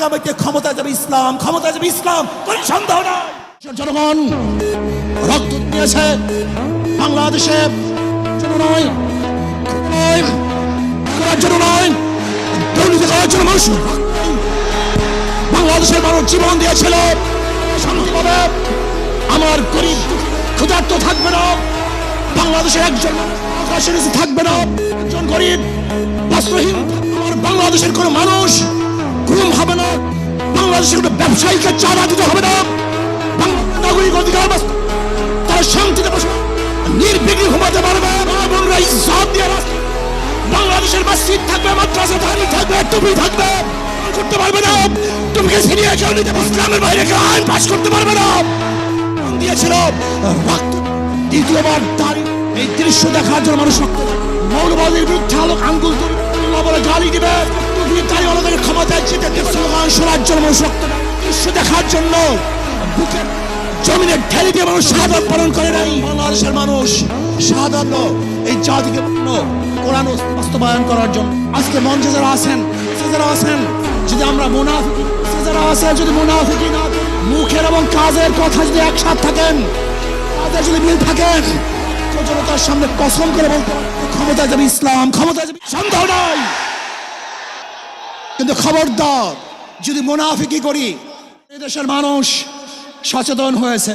আগামীতে ক্ষমতা যাবে ইসলাম ক্ষমতা যাবে ইসলাম, কোন সন্দেহ নাই। জনগণ, রক্ত দিয়েছে বাংলাদেশে নয় জন্য নয় দুর্নীতি করার জন্য বাংলাদেশের মানুষ জীবন দিয়েছিল। শান্তি পাবে আমার গরিব ক্ষুধার্ত থাকবে না। বাংলাদেশের একজন থাকবে না। একজন গরিব বাংলাদেশের কোনো ব্যবসায়ীকে চাঁদা দিতে হবে না। নাগরিক অধিকার তারা শান্তিতে বসে, নির্বিঘ্নে ঘুমাতে পারবে। বোনরা ইজ্জত দিয়ে। বাংলাদেশের মসজিদ থাকবে, মাদ্রাসা ধারি থাকবে, টুপি থাকবে। করতে পারবে না। তুমি সিনিয়র কেউ নিতে ইসলামের বাইরে কেউ আইন পাশ করতে পারবে না। দিয়েছিল রক্ত। দ্বিতীয়বার দাঁড়িয়ে এই দৃশ্য দেখার জন্য মানুষ রক্ত। মৌলবাদীর বিরুদ্ধে আলোক আঙ্গুল তুলে আল্লাহ বলে গালি দিবে। ক্ষমতায় শোনার জন্য মানুষ রক্ত দৃশ্য দেখার জন্য। বুকের জমিনে ঢেলে দিয়ে মানুষ পালন করে নাই। বাংলাদেশের মানুষ এই জাতিকে কোরআন বাস্তবায়ন করার জন্য। আজকে মঞ্চে যারা আছেন যারা আছেন, যদি আমরা যারা আছে, যদি না, মুখের এবং কাজের কথা যদি একসাথ থাকেন, কাজের যদি মিল থাকেন জনতার সামনে কসম করে বলতে ক্ষমতা যাবে ইসলাম ক্ষমতা যাবে সন্দেহ নাই। কিন্তু খবরদার যদি মোনাফিকি করি এদেশের দেশের মানুষ সচেতন হয়েছে।